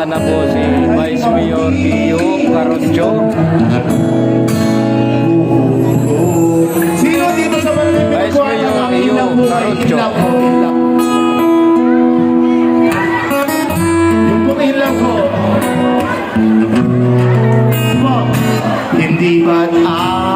Nandito na po si Vice Mayor Iyo Caroncho. Sino dito sa barangay Vice Mayor po, ilang. Yung. Hindi ba't araw-araw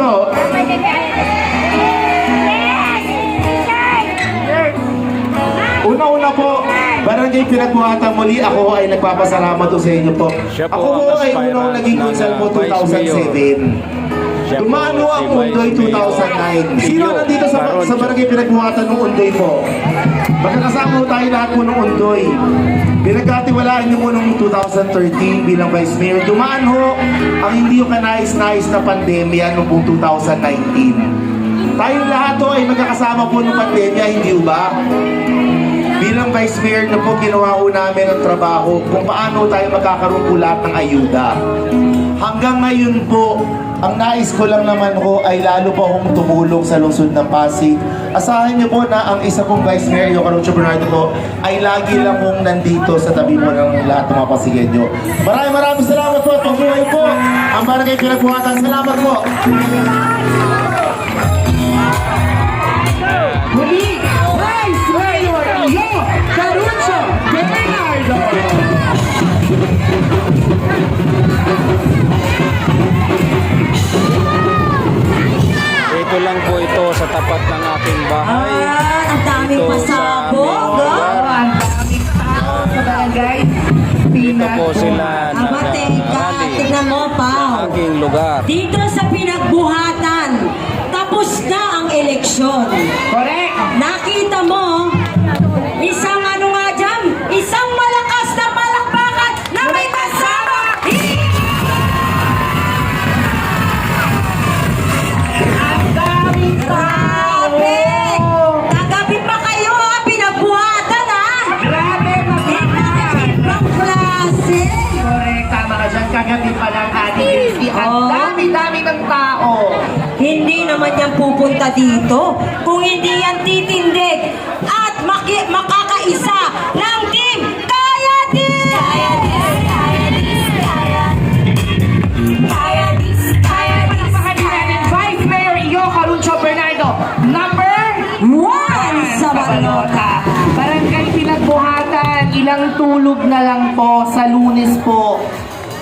To. Una-una po, barangay pinagbuhatan muli ako ay nagpapasalamat po sa inyo po. Siya po Ako ang po ay unang naging po. 2007. Siya po Dumano ang Undoy Vice Mayor 2009. Sino nandito sa, sa barangay pinagbuhatan ng Undoy po? Magkakasama tayo lahat po ng Undoy. Pinagkatiwalaan niyo po noong 2013 bilang Vice Mayor. Dumaan ho ang hindi yung kanais-nais na pandemya noong pong 2019. Tayong lahat ho ay magkakasama po ng pandemya, hindi ba? Bilang Vice Mayor na po, ginawa namin ang trabaho kung paano tayo magkakaroon po lahat ng ayuda. Hanggang ngayon po, ang nais ko lang naman ko ay lalo po akong tumulong sa lungsod ng Pasig. Asahan niyo po na ang isa kong Vice Mayor, yung Caroncho Bernardo po, ay lagi lang pong nandito sa tabi po ng lahat ng mga Pasigenyo. Maraming maraming salamat po at pagbuhay po. Ang barangay pinagbuhatan, salamat po. Lang po ito sa tapat ng aking bahay. Ah, ang daming pasabog. lugar. Ang daming tao sa barangay Ito po sila nag-rally tingnan mo, sa Pao. aking lugar. Dito sa pinagbuhatan, tapos na ang eleksyon. Correct. Nakita mo, pupunta dito kung hindi yan titindig at maki- makakaisa ng team Kaya Din! Kaya Din! Kaya Din! Kaya Kaya Din! Kaya Din! Palakpakan din natin Vice Mayor Yo Caruso Bernardo. Number One sa Balota. Barangay Pinagbuhatan, ilang tulog na lang po sa lunes po.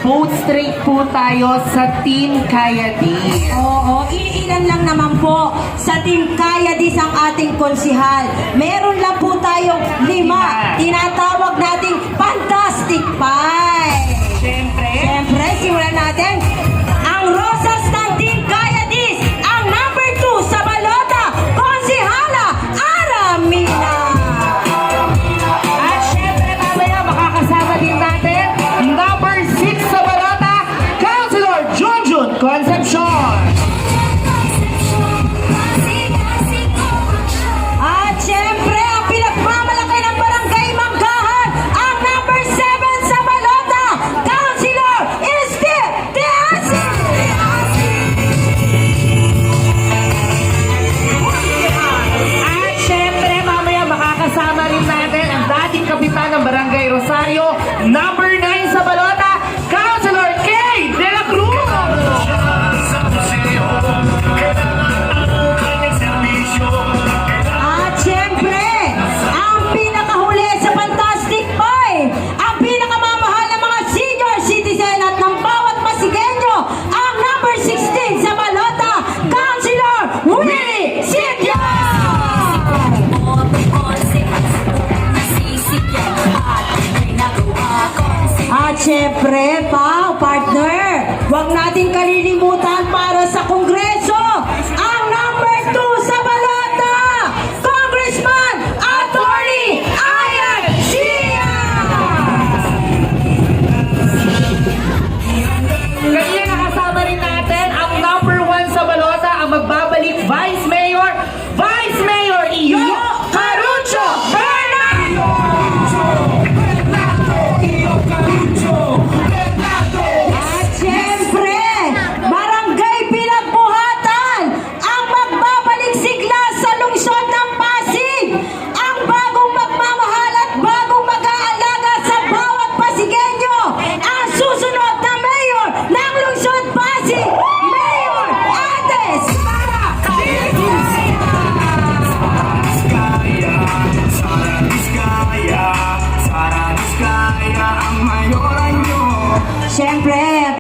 Vote straight po tayo sa Team Kaya Din. Oo, iilan lang naman po sa Team Kaya Dis ang ating konsihal. Meron lang po tayong lima. Tinatawag nating Fantastic Five. Siyempre, pa, partner, huwag natin kalilimutan